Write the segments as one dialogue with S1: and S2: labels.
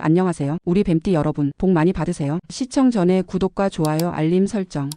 S1: 안녕하세요. 우리 뱀띠 여러분, 복 많이 받으세요. 시청 전에 구독과 좋아요, 알림 설정.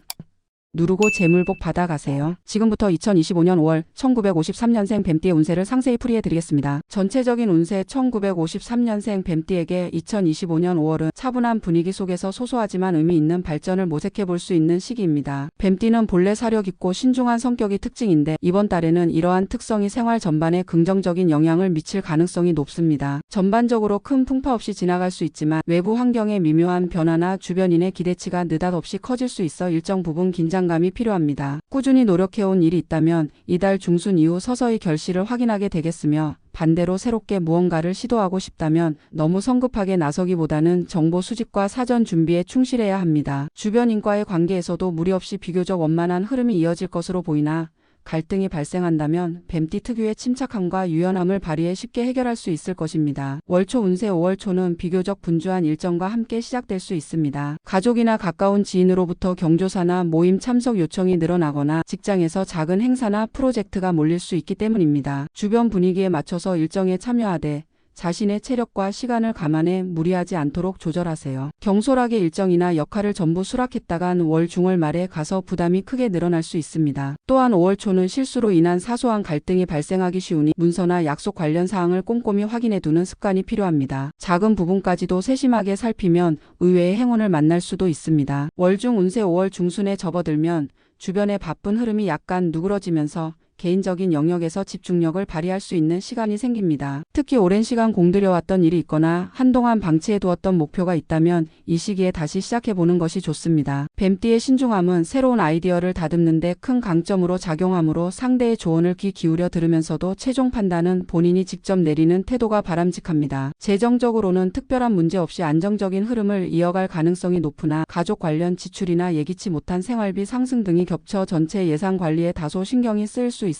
S1: 누르고 재물복 받아가세요. 지금부터 2025년 5월 1953년생 뱀띠의 운세를 상세히 풀이해 드리겠습니다. 전체적인 운세 1953년생 뱀띠에게 2025년 5월은 차분한 분위기 속에서 소소하지만 의미 있는 발전을 모색해 볼 수 있는 시기입니다. 뱀띠는 본래 사려 깊고 신중한 성격이 특징인데 이번 달에는 이러한 특성이 생활 전반에 긍정적인 영향을 미칠 가능성이 높습니다. 전반적으로 큰 풍파 없이 지나갈 수 있지만 외부 환경의 미묘한 변화나 주변인의 기대치가 느닷없이 커질 수 있어 일정 부분 긴장 감이 필요합니다. 꾸준히 노력해온 일이 있다면 이달 중순 이후 서서히 결실을 확인하게 되겠으며 반대로 새롭게 무언가를 시도하고 싶다면 너무 성급하게 나서기보다는 정보 수집과 사전 준비에 충실해야 합니다. 주변인과의 관계에서도 무리 없이 비교적 원만한 흐름이 이어질 것으로 보이나 갈등이 발생한다면 뱀띠 특유의 침착함과 유연함을 발휘해 쉽게 해결할 수 있을 것입니다. 월초 운세 5월 초는 비교적 분주한 일정과 함께 시작될 수 있습니다. 가족이나 가까운 지인으로부터 경조사나 모임 참석 요청이 늘어나거나 직장에서 작은 행사나 프로젝트가 몰릴 수 있기 때문입니다. 주변 분위기에 맞춰서 일정에 참여하되 자신의 체력과 시간을 감안해 무리하지 않도록 조절하세요. 경솔하게 일정이나 역할을 전부 수락했다간 월 중월 말에 가서 부담이 크게 늘어날 수 있습니다. 또한 5월 초는 실수로 인한 사소한 갈등이 발생하기 쉬우니 문서나 약속 관련 사항을 꼼꼼히 확인해 두는 습관이 필요합니다. 작은 부분까지도 세심하게 살피면 의외의 행운을 만날 수도 있습니다. 월중 운세 5월 중순에 접어들면 주변의 바쁜 흐름이 약간 누그러지면서 개인적인 영역에서 집중력을 발휘할 수 있는 시간이 생깁니다. 특히 오랜 시간 공들여왔던 일이 있거나 한동안 방치해두었던 목표가 있다면 이 시기에 다시 시작해보는 것이 좋습니다. 뱀띠의 신중함은 새로운 아이디어를 다듬는데 큰 강점으로 작용하므로 상대의 조언을 귀 기울여 들으면서도 최종 판단은 본인이 직접 내리는 태도가 바람직합니다. 재정적으로는 특별한 문제 없이 안정적인 흐름을 이어갈 가능성이 높으나 가족 관련 지출이나 예기치 못한 생활비 상승 등이 겹쳐 전체 예산 관리에 다소 신경이 쓰일 수 있습니다.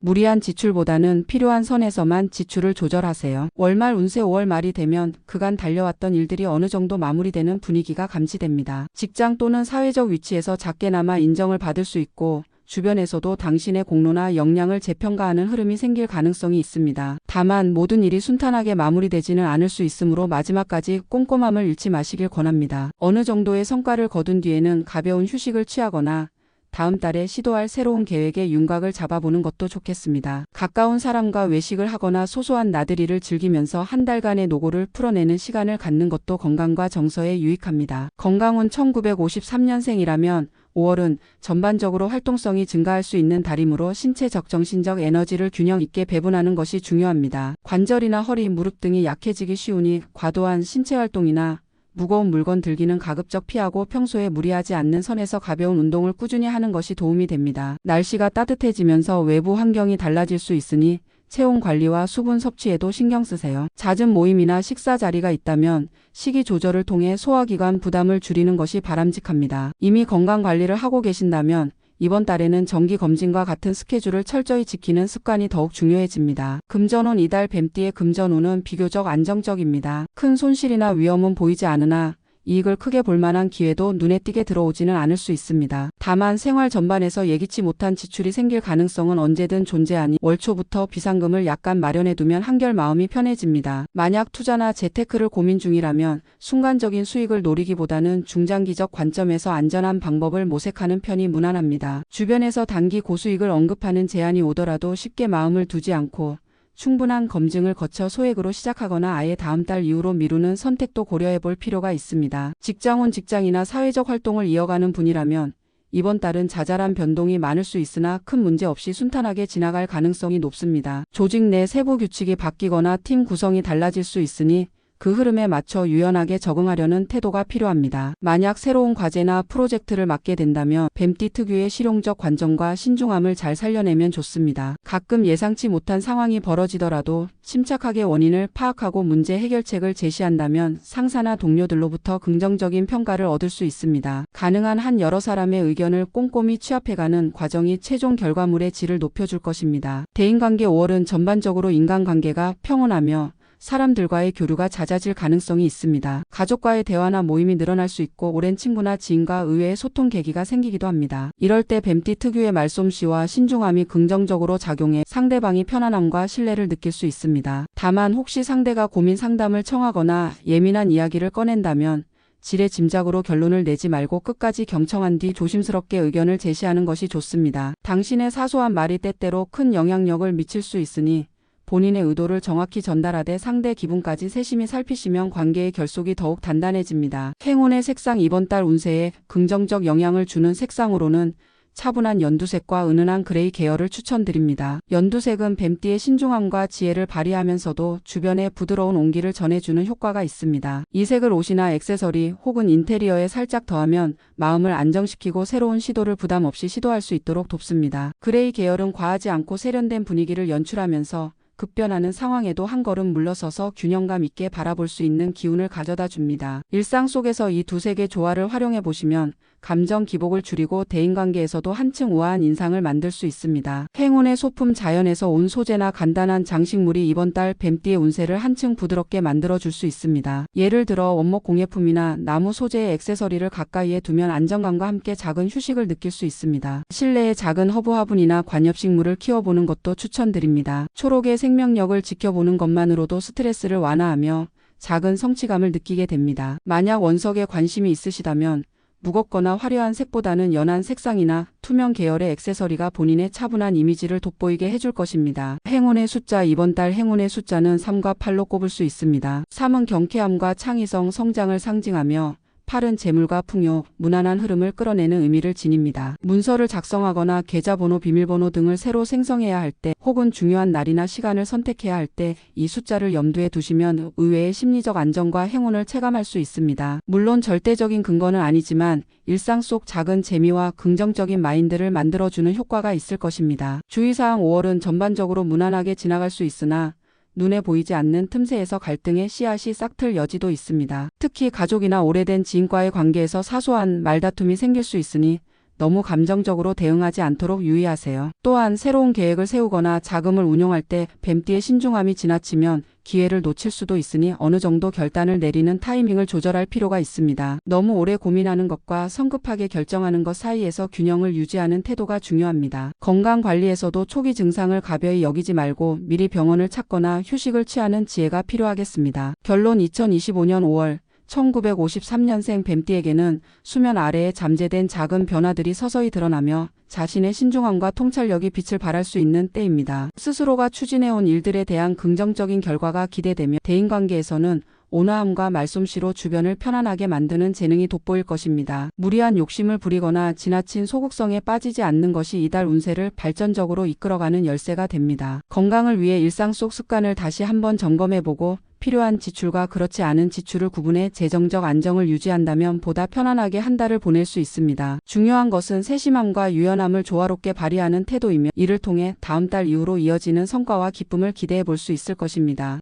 S1: 무리한 지출보다는 필요한 선에서만 지출을 조절하세요. 월말 운세 5월 말이 되면 그간 달려왔던 일들이 어느 정도 마무리되는 분위기가 감지됩니다. 직장 또는 사회적 위치에서 작게나마 인정을 받을 수 있고 주변에서도 당신의 공로나 역량을 재평가하는 흐름이 생길 가능성이 있습니다. 다만 모든 일이 순탄하게 마무리되지는 않을 수 있으므로 마지막까지 꼼꼼함을 잃지 마시길 권합니다. 어느 정도의 성과를 거둔 뒤에는 가벼운 휴식을 취하거나 다음 달에 시도할 새로운 계획에 윤곽을 잡아보는 것도 좋겠습니다. 가까운 사람과 외식을 하거나 소소한 나들이를 즐기면서 한 달간의 노고를 풀어내는 시간을 갖는 것도 건강과 정서에 유익합니다. 건강운 1953년생이라면 5월은 전반적으로 활동성이 증가할 수 있는 달이므로 신체적 정신적 에너지를 균형 있게 배분하는 것이 중요합니다. 관절이나 허리, 무릎 등이 약해지기 쉬우니 과도한 신체 활동이나 무거운 물건 들기는 가급적 피하고 평소에 무리하지 않는 선에서 가벼운 운동을 꾸준히 하는 것이 도움이 됩니다. 날씨가 따뜻해지면서 외부 환경이 달라질 수 있으니 체온 관리와 수분 섭취에도 신경 쓰세요. 잦은 모임이나 식사 자리가 있다면 식이 조절을 통해 소화기관 부담을 줄이는 것이 바람직합니다. 이미 건강 관리를 하고 계신다면 이번 달에는 정기 검진과 같은 스케줄을 철저히 지키는 습관이 더욱 중요해집니다. 금전운 이달 뱀띠의 금전운은 비교적 안정적입니다. 큰 손실이나 위험은 보이지 않으나 이익을 크게 볼 만한 기회도 눈에 띄게 들어오지는 않을 수 있습니다. 다만 생활 전반에서 예기치 못한 지출이 생길 가능성은 언제든 존재하니 월 초부터 비상금을 약간 마련해두면 한결 마음이 편해집니다. 만약 투자나 재테크를 고민 중이라면 순간적인 수익을 노리기보다는 중장기적 관점에서 안전한 방법을 모색하는 편이 무난합니다. 주변에서 단기 고수익을 언급하는 제안이 오더라도 쉽게 마음을 두지 않고 충분한 검증을 거쳐 소액으로 시작하거나 아예 다음 달 이후로 미루는 선택도 고려해 볼 필요가 있습니다. 직장원 직장이나 사회적 활동을 이어가는 분이라면 이번 달은 자잘한 변동이 많을 수 있으나 큰 문제 없이 순탄하게 지나갈 가능성이 높습니다. 조직 내 세부 규칙이 바뀌거나 팀 구성이 달라질 수 있으니 그 흐름에 맞춰 유연하게 적응하려는 태도가 필요합니다. 만약 새로운 과제나 프로젝트를 맡게 된다면 뱀띠 특유의 실용적 관점과 신중함을 잘 살려내면 좋습니다. 가끔 예상치 못한 상황이 벌어지더라도 침착하게 원인을 파악하고 문제 해결책을 제시한다면 상사나 동료들로부터 긍정적인 평가를 얻을 수 있습니다. 가능한 한 여러 사람의 의견을 꼼꼼히 취합해가는 과정이 최종 결과물의 질을 높여줄 것입니다. 대인관계 5월은 전반적으로 인간관계가 평온하며 사람들과의 교류가 잦아질 가능성이 있습니다. 가족과의 대화나 모임이 늘어날 수 있고 오랜 친구나 지인과 의외의 소통 계기가 생기기도 합니다. 이럴 때 뱀띠 특유의 말솜씨와 신중함이 긍정적으로 작용해 상대방이 편안함과 신뢰를 느낄 수 있습니다. 다만 혹시 상대가 고민 상담을 청하거나 예민한 이야기를 꺼낸다면 지레 짐작으로 결론을 내지 말고 끝까지 경청한 뒤 조심스럽게 의견을 제시하는 것이 좋습니다. 당신의 사소한 말이 때때로 큰 영향력을 미칠 수 있으니 본인의 의도를 정확히 전달하되 상대 기분까지 세심히 살피시면 관계의 결속이 더욱 단단해집니다. 행운의 색상 이번 달 운세에 긍정적 영향을 주는 색상으로는 차분한 연두색과 은은한 그레이 계열을 추천드립니다. 연두색은 뱀띠의 신중함과 지혜를 발휘하면서도 주변에 부드러운 온기를 전해주는 효과가 있습니다. 이 색을 옷이나 액세서리 혹은 인테리어에 살짝 더하면 마음을 안정시키고 새로운 시도를 부담 없이 시도할 수 있도록 돕습니다. 그레이 계열은 과하지 않고 세련된 분위기를 연출하면서 급변하는 상황에도 한 걸음 물러서서 균형감 있게 바라볼 수 있는 기운을 가져다 줍니다. 일상 속에서 이두 색의 조화를 활용해 보시면 감정 기복을 줄이고 대인관계에서도 한층 우아한 인상을 만들 수 있습니다. 행운의 소품 자연에서 온 소재나 간단한 장식물이 이번 달 뱀띠의 운세를 한층 부드럽게 만들어 줄 수 있습니다. 예를 들어 원목 공예품이나 나무 소재의 액세서리를 가까이에 두면 안정감과 함께 작은 휴식을 느낄 수 있습니다. 실내에 작은 허브 화분이나 관엽식물을 키워보는 것도 추천드립니다. 초록의 생명력을 지켜보는 것만으로도 스트레스를 완화하며 작은 성취감을 느끼게 됩니다. 만약 원석에 관심이 있으시다면 무겁거나 화려한 색보다는 연한 색상이나 투명 계열의 액세서리가 본인의 차분한 이미지를 돋보이게 해줄 것입니다. 행운의 숫자 이번 달 행운의 숫자는 3과 8로 꼽을 수 있습니다. 3은 경쾌함과 창의성, 성장을 상징하며 8은 재물과 풍요, 무난한 흐름을 끌어내는 의미를 지닙니다. 문서를 작성하거나 계좌번호, 비밀번호 등을 새로 생성해야 할 때 혹은 중요한 날이나 시간을 선택해야 할 때 이 숫자를 염두에 두시면 의외의 심리적 안정과 행운을 체감할 수 있습니다. 물론 절대적인 근거는 아니지만 일상 속 작은 재미와 긍정적인 마인드를 만들어주는 효과가 있을 것입니다. 주의사항 5월은 전반적으로 무난하게 지나갈 수 있으나 눈에 보이지 않는 틈새에서 갈등의 씨앗이 싹틀 여지도 있습니다. 특히 가족이나 오래된 지인과의 관계에서 사소한 말다툼이 생길 수 있으니 너무 감정적으로 대응하지 않도록 유의하세요. 또한 새로운 계획을 세우거나 자금을 운용할 때 뱀띠의 신중함이 지나치면 기회를 놓칠 수도 있으니 어느 정도 결단을 내리는 타이밍을 조절할 필요가 있습니다. 너무 오래 고민하는 것과 성급하게 결정하는 것 사이에서 균형을 유지하는 태도가 중요합니다. 건강 관리에서도 초기 증상을 가벼이 여기지 말고 미리 병원을 찾거나 휴식을 취하는 지혜가 필요하겠습니다. 결론 2025년 5월 1953년생 뱀띠에게는 수면 아래에 잠재된 작은 변화들이 서서히 드러나며 자신의 신중함과 통찰력이 빛을 발할 수 있는 때입니다. 스스로가 추진해온 일들에 대한 긍정적인 결과가 기대되며 대인관계에서는 온화함과 말솜씨로 주변을 편안하게 만드는 재능이 돋보일 것입니다. 무리한 욕심을 부리거나 지나친 소극성에 빠지지 않는 것이 이달 운세를 발전적으로 이끌어가는 열쇠가 됩니다. 건강을 위해 일상 속 습관을 다시 한번 점검해보고 필요한 지출과 그렇지 않은 지출을 구분해 재정적 안정을 유지한다면 보다 편안하게 한 달을 보낼 수 있습니다. 중요한 것은 세심함과 유연함을 조화롭게 발휘하는 태도이며 이를 통해 다음 달 이후로 이어지는 성과와 기쁨을 기대해 볼 수 있을 것입니다.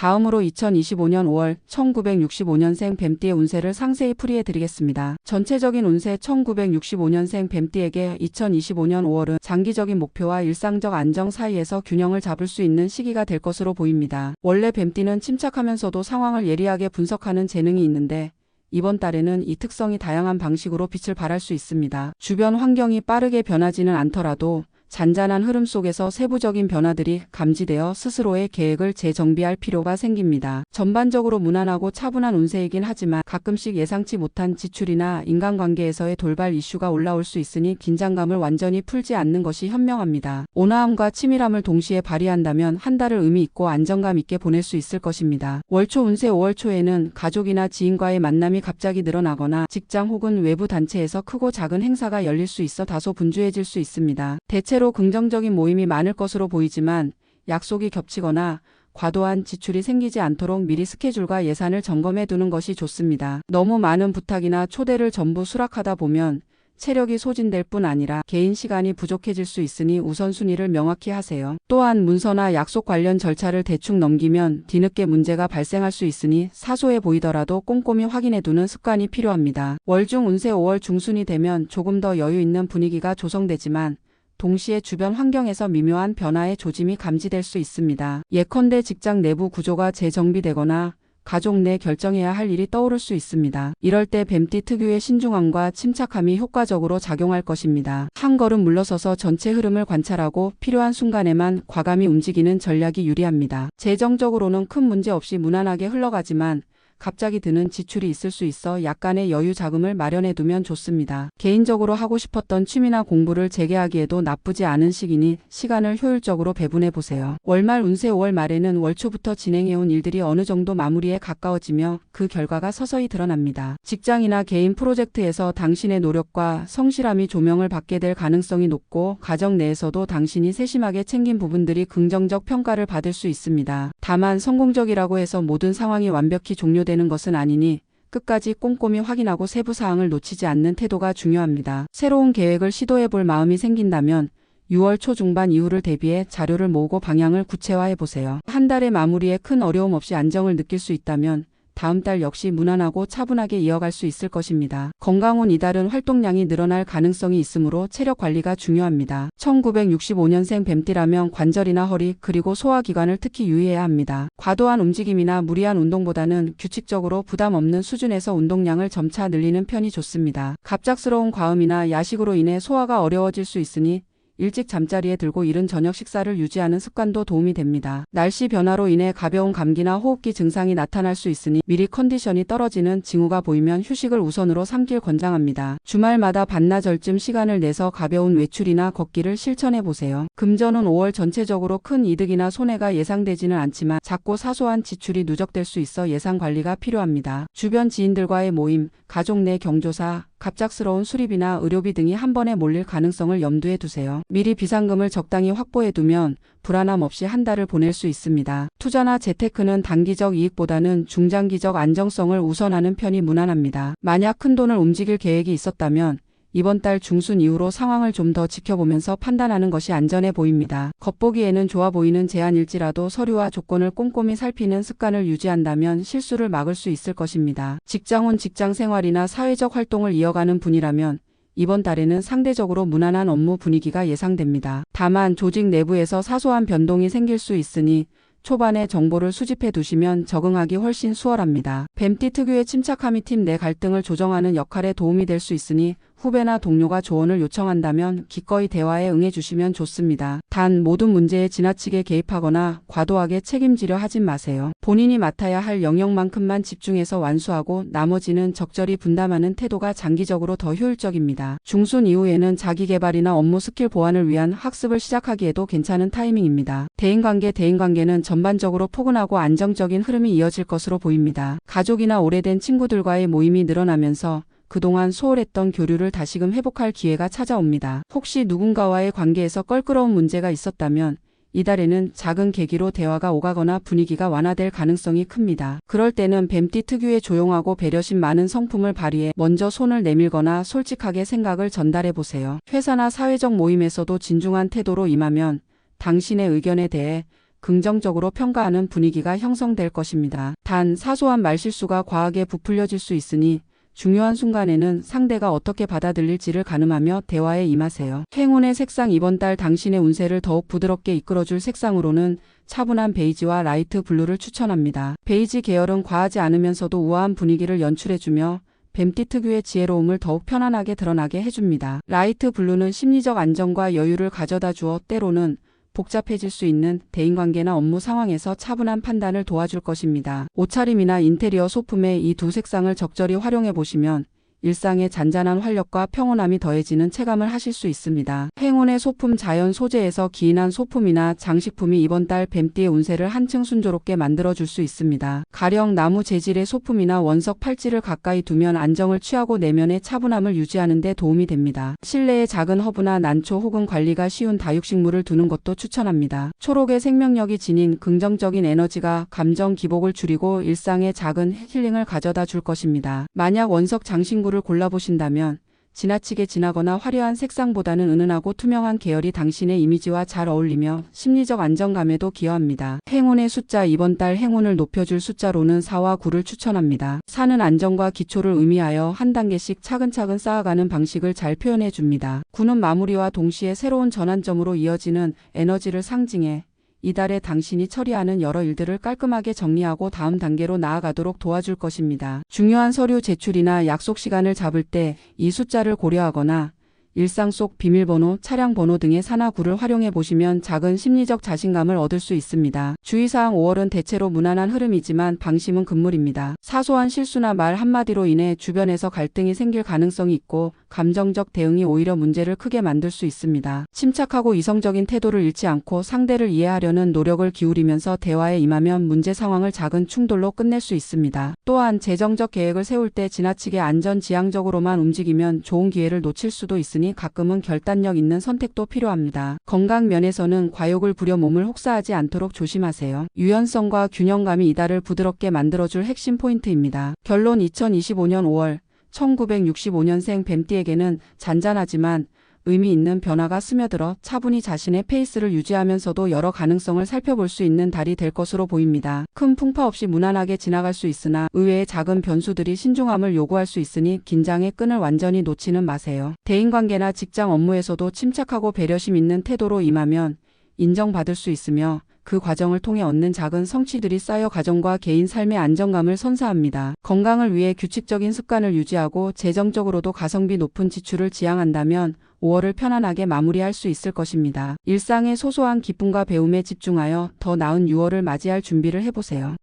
S1: 다음으로 2025년 5월 1965년생 뱀띠의 운세를 상세히 풀이해 드리겠습니다. 전체적인 운세 1965년생 뱀띠에게 2025년 5월은 장기적인 목표와 일상적 안정 사이에서 균형을 잡을 수 있는 시기가 될 것으로 보입니다. 원래 뱀띠는 침착하면서도 상황을 예리하게 분석하는 재능이 있는데 이번 달에는 이 특성이 다양한 방식으로 빛을 발할 수 있습니다. 주변 환경이 빠르게 변하지는 않더라도 잔잔한 흐름 속에서 세부적인 변화들이 감지되어 스스로의 계획을 재정비할 필요가 생깁니다. 전반적으로 무난하고 차분한 운세이긴 하지만 가끔씩 예상치 못한 지출이나 인간관계에서의 돌발 이슈가 올라올 수 있으니 긴장감을 완전히 풀지 않는 것이 현명합니다. 온화함과 치밀함을 동시에 발휘한다면 한 달을 의미 있고 안정감 있게 보낼 수 있을 것입니다. 월초 운세 5월 초에는 가족이나 지인과의 만남이 갑자기 늘어나거나 직장 혹은 외부 단체에서 크고 작은 행사가 열릴 수 있어 다소 분주해질 수 있습니다. 대체 대체로 긍정적인 모임이 많을 것으로 보이지만 약속이 겹치거나 과도한 지출이 생기지 않도록 미리 스케줄과 예산을 점검해 두는 것이 좋습니다. 너무 많은 부탁이나 초대를 전부 수락하다 보면 체력이 소진될 뿐 아니라 개인 시간이 부족해질 수 있으니 우선순위를 명확히 하세요. 또한 문서나 약속 관련 절차를 대충 넘기면 뒤늦게 문제가 발생할 수 있으니 사소해 보이더라도 꼼꼼히 확인해 두는 습관이 필요합니다. 월중 운세 5월 중순이 되면 조금 더 여유 있는 분위기가 조성되지만 동시에 주변 환경에서 미묘한 변화의 조짐이 감지될 수 있습니다. 예컨대 직장 내부 구조가 재정비되거나 가족 내 결정해야 할 일이 떠오를 수 있습니다. 이럴 때 뱀띠 특유의 신중함과 침착함이 효과적으로 작용할 것입니다. 한 걸음 물러서서 전체 흐름을 관찰하고 필요한 순간에만 과감히 움직이는 전략이 유리합니다. 재정적으로는 큰 문제 없이 무난하게 흘러가지만 갑자기 드는 지출이 있을 수 있어 약간의 여유 자금을 마련해 두면 좋습니다. 개인적으로 하고 싶었던 취미나 공부를 재개하기에도 나쁘지 않은 시기니 시간을 효율적으로 배분해 보세요. 월말 운세 5월 말에는 월초부터 진행해온 일들이 어느 정도 마무리에 가까워지며 그 결과가 서서히 드러납니다. 직장이나 개인 프로젝트에서 당신의 노력과 성실함이 조명을 받게 될 가능성이 높고 가정 내에서도 당신이 세심하게 챙긴 부분들이 긍정적 평가를 받을 수 있습니다. 다만 성공적이라고 해서 모든 상황이 완벽히 종료 되는 것은 아니니 끝까지 꼼꼼히 확인하고 세부 사항을 놓치지 않는 태도가 중요합니다. 새로운 계획을 시도해 볼 마음이 생긴다면 6월 초 중반 이후를 대비해 자료를 모으고 방향을 구체화해 보세요. 한 달의 마무리에 큰 어려움 없이 안정을 느낄 수 있다면 다음 달 역시 무난하고 차분하게 이어갈 수 있을 것입니다. 건강운 이달은 활동량이 늘어날 가능성이 있으므로 체력 관리가 중요합니다. 1965년생 뱀띠라면 관절이나 허리 그리고 소화기관을 특히 유의해야 합니다. 과도한 움직임이나 무리한 운동보다는 규칙적으로 부담 없는 수준에서 운동량을 점차 늘리는 편이 좋습니다. 갑작스러운 과음이나 야식으로 인해 소화가 어려워질 수 있으니 일찍 잠자리에 들고 이른 저녁 식사를 유지하는 습관도 도움이 됩니다. 날씨 변화로 인해 가벼운 감기나 호흡기 증상이 나타날 수 있으니 미리 컨디션이 떨어지는 징후가 보이면 휴식을 우선으로 삼길 권장합니다. 주말마다 반나절쯤 시간을 내서 가벼운 외출이나 걷기를 실천해 보세요. 금전은 5월 전체적으로 큰 이득이나 손해가 예상되지는 않지만 작고 사소한 지출이 누적될 수 있어 예산 관리가 필요합니다. 주변 지인들과의 모임, 가족 내 경조사, 갑작스러운 수리비나 의료비 등이 한 번에 몰릴 가능성을 염두에 두세요. 미리 비상금을 적당히 확보해 두면 불안함 없이 한 달을 보낼 수 있습니다. 투자나 재테크는 단기적 이익보다는 중장기적 안정성을 우선하는 편이 무난합니다. 만약 큰 돈을 움직일 계획이 있었다면 이번 달 중순 이후로 상황을 좀 더 지켜보면서 판단하는 것이 안전해 보입니다. 겉보기에는 좋아 보이는 제안일지라도 서류와 조건을 꼼꼼히 살피는 습관을 유지한다면 실수를 막을 수 있을 것입니다. 직장혼 직장 생활이나 사회적 활동을 이어가는 분이라면 이번 달에는 상대적으로 무난한 업무 분위기가 예상됩니다. 다만 조직 내부에서 사소한 변동이 생길 수 있으니 초반에 정보를 수집해 두시면 적응하기 훨씬 수월합니다. 뱀띠 특유의 침착함이 팀 내 갈등을 조정하는 역할에 도움이 될 수 있으니 후배나 동료가 조언을 요청한다면 기꺼이 대화에 응해주시면 좋습니다. 단 모든 문제에 지나치게 개입하거나 과도하게 책임지려 하진 마세요. 본인이 맡아야 할 영역만큼만 집중해서 완수하고 나머지는 적절히 분담하는 태도가 장기적으로 더 효율적입니다. 중순 이후에는 자기개발이나 업무 스킬 보완을 위한 학습을 시작하기에도 괜찮은 타이밍입니다. 대인관계 대인관계는 전반적으로 포근하고 안정적인 흐름이 이어질 것으로 보입니다. 가족이나 오래된 친구들과의 모임이 늘어나면서 그동안 소홀했던 교류를 다시금 회복할 기회가 찾아옵니다. 혹시 누군가와의 관계에서 껄끄러운 문제가 있었다면 이달에는 작은 계기로 대화가 오가거나 분위기가 완화될 가능성이 큽니다. 그럴 때는 뱀띠 특유의 조용하고 배려심 많은 성품을 발휘해 먼저 손을 내밀거나 솔직하게 생각을 전달해 보세요. 회사나 사회적 모임에서도 진중한 태도로 임하면 당신의 의견에 대해 긍정적으로 평가하는 분위기가 형성될 것입니다. 단 사소한 말실수가 과하게 부풀려질 수 있으니 중요한 순간에는 상대가 어떻게 받아들일지를 가늠하며 대화에 임하세요. 행운의 색상 이번 달 당신의 운세를 더욱 부드럽게 이끌어줄 색상으로는 차분한 베이지와 라이트 블루를 추천합니다. 베이지 계열은 과하지 않으면서도 우아한 분위기를 연출해주며 뱀띠 특유의 지혜로움을 더욱 편안하게 드러나게 해줍니다. 라이트 블루는 심리적 안정과 여유를 가져다 주어 때로는 복잡해질 수 있는 대인관계나 업무 상황에서 차분한 판단을 도와줄 것입니다. 옷차림이나 인테리어 소품의 이두 색상을 적절히 활용해 보시면 일상의 잔잔한 활력과 평온함이 더해지는 체감을 하실 수 있습니다. 행운의 소품 자연 소재에서 기인한 소품이나 장식품이 이번 달 뱀띠의 운세를 한층 순조롭게 만들어줄 수 있습니다. 가령 나무 재질의 소품이나 원석 팔찌를 가까이 두면 안정을 취하고 내면의 차분함을 유지하는 데 도움이 됩니다. 실내에 작은 허브나 난초 혹은 관리가 쉬운 다육식물을 두는 것도 추천합니다. 초록의 생명력이 지닌 긍정적인 에너지가 감정 기복을 줄이고 일상에 작은 힐링을 가져다 줄 것입니다. 만약 원석 장 신구 를 골라보신다면 지나치게 진하거나 화려한 색상보다는 은은하고 투명한 계열이 당신의 이미지와 잘 어울리며 심리적 안정감에도 기여합니다. 행운의 숫자 이번 달 행운을 높여줄 숫자로는 4와 9를 추천합니다. 4는 안정과 기초를 의미하여 한 단계씩 차근차근 쌓아가는 방식을 잘 표현해 줍니다. 9는 마무리와 동시에 새로운 전환점으로 이어지는 에너지를 상징해 이달에 당신이 처리하는 여러 일들을 깔끔하게 정리하고 다음 단계로 나아가도록 도와줄 것입니다. 중요한 서류 제출이나 약속 시간을 잡을 때 이 숫자를 고려하거나 일상 속 비밀번호, 차량 번호 등의 산하구를 활용해 보시면 작은 심리적 자신감을 얻을 수 있습니다. 주의사항 5월은 대체로 무난한 흐름이지만 방심은 금물입니다. 사소한 실수나 말 한마디로 인해 주변에서 갈등이 생길 가능성이 있고 감정적 대응이 오히려 문제를 크게 만들 수 있습니다. 침착하고 이성적인 태도를 잃지 않고 상대를 이해하려는 노력을 기울이면서 대화에 임하면 문제 상황을 작은 충돌로 끝낼 수 있습니다. 또한 재정적 계획을 세울 때 지나치게 안전지향적으로만 움직이면 좋은 기회를 놓칠 수도 있으니 가끔은 결단력 있는 선택도 필요합니다. 건강 면에서는 과욕을 부려 몸을 혹사하지 않도록 조심하세요. 유연성과 균형감이 이달을 부드럽게 만들어줄 핵심 포인트입니다. 결론 2025년 5월 1965년생 뱀띠에게는 잔잔하지만 의미 있는 변화가 스며들어 차분히 자신의 페이스를 유지하면서도 여러 가능성을 살펴볼 수 있는 달이 될 것으로 보입니다. 큰 풍파 없이 무난하게 지나갈 수 있으나 의외의 작은 변수들이 신중함을 요구할 수 있으니 긴장의 끈을 완전히 놓지는 마세요. 대인관계나 직장 업무에서도 침착하고 배려심 있는 태도로 임하면 인정받을 수 있으며 그 과정을 통해 얻는 작은 성취들이 쌓여 가정과 개인 삶의 안정감을 선사합니다. 건강을 위해 규칙적인 습관을 유지하고 재정적으로도 가성비 높은 지출을 지향한다면 5월을 편안하게 마무리할 수 있을 것입니다. 일상의 소소한 기쁨과 배움에 집중하여 더 나은 6월을 맞이할 준비를 해보세요.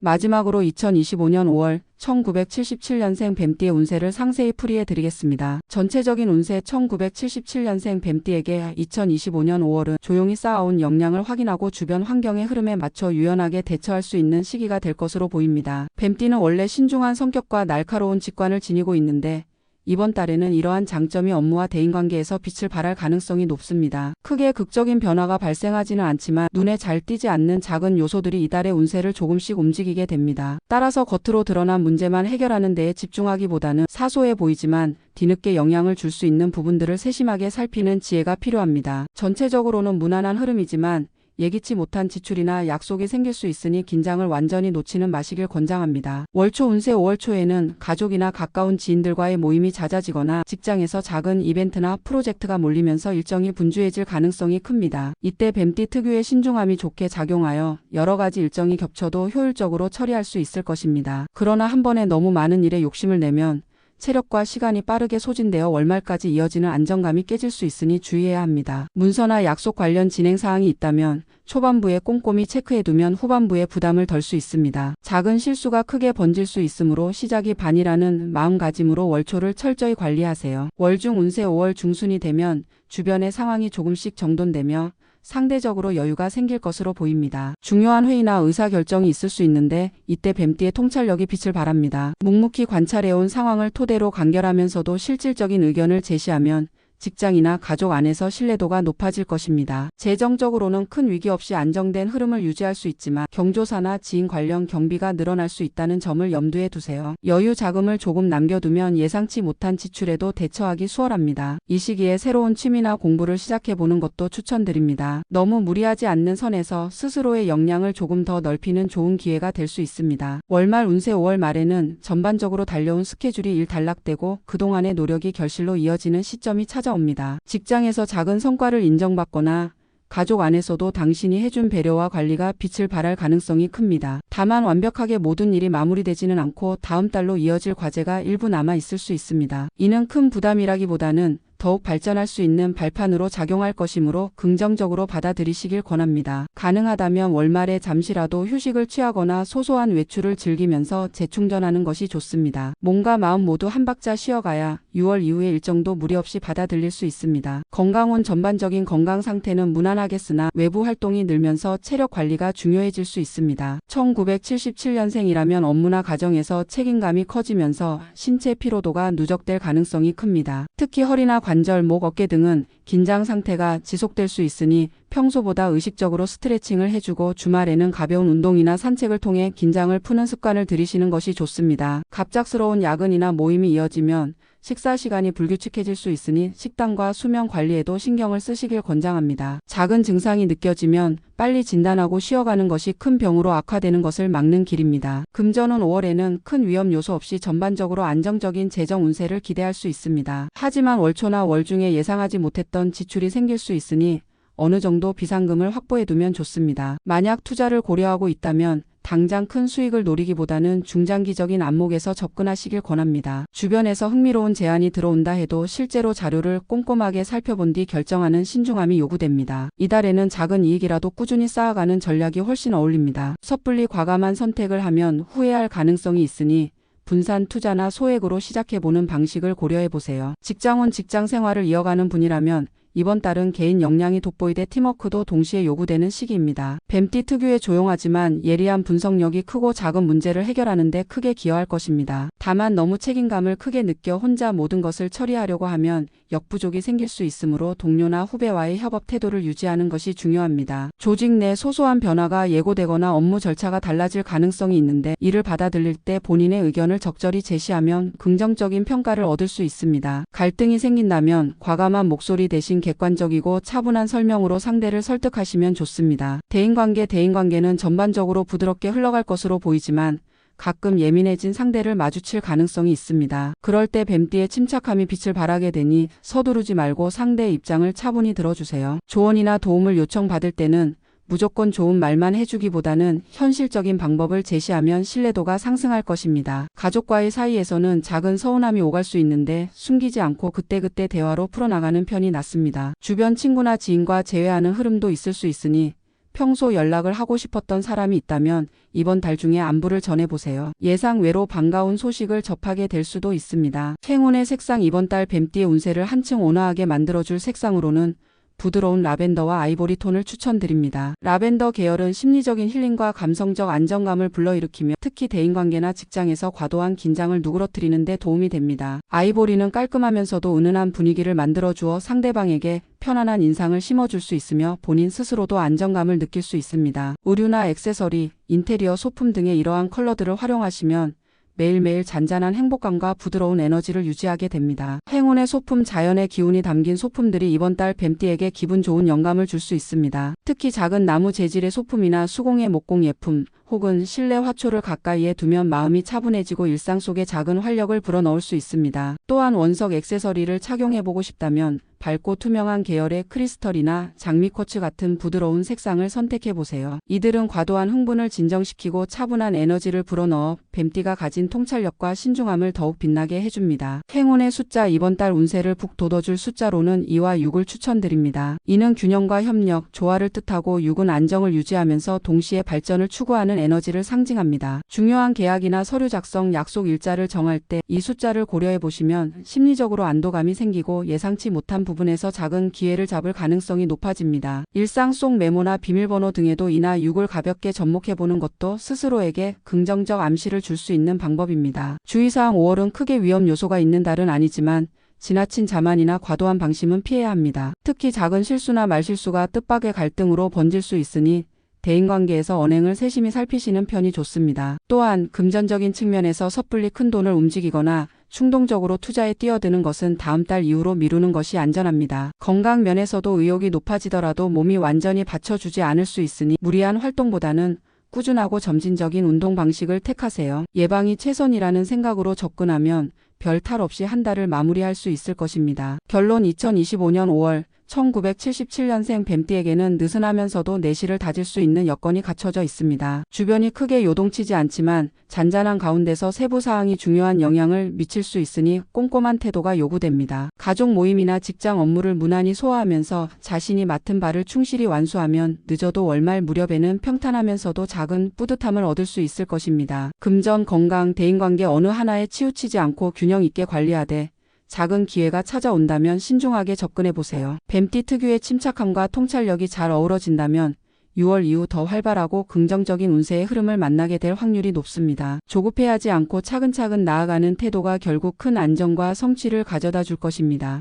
S1: 마지막으로 2025년 5월 1977년생 뱀띠의 운세를 상세히 풀이해 드리겠습니다. 전체적인 운세 1977년생 뱀띠에게 2025년 5월은 조용히 쌓아온 역량을 확인하고 주변 환경의 흐름에 맞춰 유연하게 대처할 수 있는 시기가 될 것으로 보입니다. 뱀띠는 원래 신중한 성격과 날카로운 직관을 지니고 있는데 이번 달에는 이러한 장점이 업무와 대인관계에서 빛을 발할 가능성이 높습니다. 크게 극적인 변화가 발생하지는 않지만 눈에 잘 띄지 않는 작은 요소들이 이달의 운세를 조금씩 움직이게 됩니다. 따라서 겉으로 드러난 문제만 해결하는 데에 집중하기보다는 사소해 보이지만 뒤늦게 영향을 줄 수 있는 부분들을 세심하게 살피는 지혜가 필요합니다. 전체적으로는 무난한 흐름이지만 예기치 못한 지출이나 약속이 생길 수 있으니 긴장을 완전히 놓치는 마시길 권장합니다. 월초 운세 5월 초에는 가족이나 가까운 지인들과의 모임이 잦아지거나 직장에서 작은 이벤트나 프로젝트가 몰리면서 일정이 분주해질 가능성이 큽니다. 이때 뱀띠 특유의 신중함이 좋게 작용하여 여러 가지 일정이 겹쳐도 효율적으로 처리할 수 있을 것입니다. 그러나 한 번에 너무 많은 일에 욕심을 내면 체력과 시간이 빠르게 소진되어 월말까지 이어지는 안정감이 깨질 수 있으니 주의해야 합니다. 문서나 약속 관련 진행 사항이 있다면 초반부에 꼼꼼히 체크해두면 후반부에 부담을 덜 수 있습니다. 작은 실수가 크게 번질 수 있으므로 시작이 반이라는 마음가짐으로 월초를 철저히 관리하세요. 월중 운세 5월 중순이 되면 주변의 상황이 조금씩 정돈되며 상대적으로 여유가 생길 것으로 보입니다. 중요한 회의나 의사결정이 있을 수 있는데 이때 뱀띠의 통찰력이 빛을 발합니다. 묵묵히 관찰해온 상황을 토대로 간결하면서도 실질적인 의견을 제시하면 직장이나 가족 안에서 신뢰도가 높아질 것입니다. 재정적으로는 큰 위기 없이 안정된 흐름을 유지할 수 있지만 경조사나 지인 관련 경비가 늘어날 수 있다는 점을 염두에 두세요. 여유 자금을 조금 남겨두면 예상치 못한 지출에도 대처하기 수월합니다. 이 시기에 새로운 취미나 공부를 시작해보는 것도 추천드립니다. 너무 무리하지 않는 선에서 스스로의 역량을 조금 더 넓히는 좋은 기회가 될 수 있습니다. 월말 운세 5월 말에는 전반적으로 달려온 스케줄이 일단락되고 그동안의 노력이 결실로 이어지는 시점이 찾아 찾아옵니다. 직장에서 작은 성과를 인정받거나 가족 안에서도 당신이 해준 배려와 관리가 빛을 발할 가능성이 큽니다. 다만 완벽하게 모든 일이 마무리되지는 않고 다음 달로 이어질 과제가 일부 남아 있을 수 있습니다. 이는 큰 부담이라기보다는 더욱 발전할 수 있는 발판으로 작용할 것이므로 긍정적으로 받아들이시길 권합니다. 가능하다면 월말에 잠시라도 휴식을 취하거나 소소한 외출을 즐기면서 재충전하는 것이 좋습니다. 몸과 마음 모두 한 박자 쉬어가야 6월 이후의 일정도 무리 없이 받아들일 수 있습니다. 건강운 전반적인 건강 상태는 무난하겠으나 외부 활동이 늘면서 체력 관리가 중요해질 수 있습니다. 1977년생이라면 업무나 가정에서 책임감이 커지면서 신체 피로도가 누적될 가능성이 큽니다. 특히 허리나 관절, 목, 어깨 등은 긴장 상태가 지속될 수 있으니 평소보다 의식적으로 스트레칭을 해주고 주말에는 가벼운 운동이나 산책을 통해 긴장을 푸는 습관을 들이시는 것이 좋습니다. 갑작스러운 야근이나 모임이 이어지면 식사 시간이 불규칙해질 수 있으니 식단과 수면 관리에도 신경을 쓰시길 권장합니다. 작은 증상이 느껴지면 빨리 진단하고 쉬어가는 것이 큰 병으로 악화되는 것을 막는 길입니다. 금전운 5월에는 큰 위험 요소 없이 전반적으로 안정적인 재정 운세를 기대할 수 있습니다. 하지만 월초나 월 중에 예상하지 못했던 지출이 생길 수 있으니 어느 정도 비상금을 확보해두면 좋습니다. 만약 투자를 고려하고 있다면 당장 큰 수익을 노리기보다는 중장기적인 안목에서 접근하시길 권합니다. 주변에서 흥미로운 제안이 들어온다 해도 실제로 자료를 꼼꼼하게 살펴본 뒤 결정하는 신중함이 요구됩니다. 이달에는 작은 이익이라도 꾸준히 쌓아가는 전략이 훨씬 어울립니다. 섣불리 과감한 선택을 하면 후회할 가능성이 있으니 분산 투자나 소액으로 시작해보는 방식을 고려해보세요. 직장원 직장 생활을 이어가는 분이라면 이번 달은 개인 역량이 돋보이되 팀워크도 동시에 요구되는 시기입니다. 뱀띠 특유의 조용하지만 예리한 분석력이 크고 작은 문제를 해결하는 데 크게 기여할 것입니다. 다만 너무 책임감을 크게 느껴 혼자 모든 것을 처리하려고 하면 역부족이 생길 수 있으므로 동료나 후배와의 협업 태도를 유지하는 것이 중요합니다. 조직 내 소소한 변화가 예고되거나 업무 절차가 달라질 가능성이 있는데 이를 받아들일 때 본인의 의견을 적절히 제시하면 긍정적인 평가를 얻을 수 있습니다. 갈등이 생긴다면 과감한 목소리 대신 객관적이고 차분한 설명으로 상대를 설득하시면 좋습니다. 대인관계 대인관계는 전반적으로 부드럽게 흘러갈 것으로 보이지만 가끔 예민해진 상대를 마주칠 가능성이 있습니다. 그럴 때 뱀띠의 침착함이 빛을 발하게 되니 서두르지 말고 상대의 입장을 차분히 들어주세요. 조언이나 도움을 요청받을 때는 무조건 좋은 말만 해주기보다는 현실적인 방법을 제시하면 신뢰도가 상승할 것입니다. 가족과의 사이에서는 작은 서운함이 오갈 수 있는데 숨기지 않고 그때그때 대화로 풀어나가는 편이 낫습니다. 주변 친구나 지인과 재회하는 흐름도 있을 수 있으니 평소 연락을 하고 싶었던 사람이 있다면 이번 달 중에 안부를 전해보세요. 예상 외로 반가운 소식을 접하게 될 수도 있습니다. 행운의 색상 이번 달 뱀띠의 운세를 한층 온화하게 만들어줄 색상으로는 부드러운 라벤더와 아이보리 톤을 추천드립니다. 라벤더 계열은 심리적인 힐링과 감성적 안정감을 불러일으키며 특히 대인관계나 직장에서 과도한 긴장을 누그러뜨리는 데 도움이 됩니다. 아이보리는 깔끔하면서도 은은한 분위기를 만들어주어 상대방에게 편안한 인상을 심어줄 수 있으며 본인 스스로도 안정감을 느낄 수 있습니다. 의류나 액세서리, 인테리어 소품 등의 이러한 컬러들을 활용하시면 매일매일 잔잔한 행복감과 부드러운 에너지를 유지하게 됩니다. 행운의 소품 자연의 기운이 담긴 소품들이 이번 달 뱀띠에게 기분 좋은 영감을 줄 수 있습니다. 특히 작은 나무 재질의 소품이나 수공예 목공 예품 혹은 실내 화초를 가까이에 두면 마음이 차분해지고 일상 속에 작은 활력을 불어넣을 수 있습니다. 또한 원석 액세서리를 착용해보고 싶다면 밝고 투명한 계열의 크리스털이나 장미쿼츠 같은 부드러운 색상을 선택해보세요. 이들은 과도한 흥분을 진정시키고 차분한 에너지를 불어넣어 뱀띠가 가진 통찰력과 신중함을 더욱 빛나게 해줍니다. 행운의 숫자 이번 달 운세를 북 돋워줄 숫자로는 2와 6을 추천드립니다. 이는 균형과 협력, 조화를 뜻하고 6은 안정을 유지하면서 동시에 발전을 추구하는 에너지를 상징합니다. 중요한 계약이나 서류 작성, 약속 일자를 정할 때 이 숫자를 고려해 보시면 심리적으로 안도감이 생기고 예상치 못한 부분에서 작은 기회를 잡을 가능성이 높아집니다. 일상 속 메모나 비밀번호 등에도 이나 6을 가볍게 접목해 보는 것도 스스로에게 긍정적 암시를 줄 수 있는 방법입니다. 주의사항 5월은 크게 위험 요소가 있는 달은 아니지만 지나친 자만이나 과도한 방심은 피해야 합니다. 특히 작은 실수나 말실수가 뜻밖의 갈등으로 번질 수 있으니 대인관계에서 언행을 세심히 살피시는 편이 좋습니다. 또한 금전적인 측면에서 섣불리 큰 돈을 움직이거나 충동적으로 투자에 뛰어드는 것은 다음 달 이후로 미루는 것이 안전합니다. 건강 면에서도 의욕이 높아지더라도 몸이 완전히 받쳐주지 않을 수 있으니 무리한 활동보다는 꾸준하고 점진적인 운동 방식을 택하세요. 예방이 최선이라는 생각으로 접근하면 별 탈 없이 한 달을 마무리할 수 있을 것입니다. 결론 2025년 5월 1977년생 뱀띠에게는 느슨하면서도 내실을 다질 수 있는 여건이 갖춰져 있습니다. 주변이 크게 요동치지 않지만 잔잔한 가운데서 세부 사항이 중요한 영향을 미칠 수 있으니 꼼꼼한 태도가 요구됩니다. 가족 모임이나 직장 업무를 무난히 소화하면서 자신이 맡은 바를 충실히 완수하면 늦어도 월말 무렵에는 평탄하면서도 작은 뿌듯함을 얻을 수 있을 것입니다. 금전, 건강, 대인관계 어느 하나에 치우치지 않고 균형 있게 관리하되 작은 기회가 찾아온다면 신중하게 접근해 보세요. 뱀띠 특유의 침착함과 통찰력이 잘 어우러진다면 6월 이후 더 활발하고 긍정적인 운세의 흐름을 만나게 될 확률이 높습니다. 조급해하지 않고 차근차근 나아가는 태도가 결국 큰 안정과 성취를 가져다 줄 것입니다.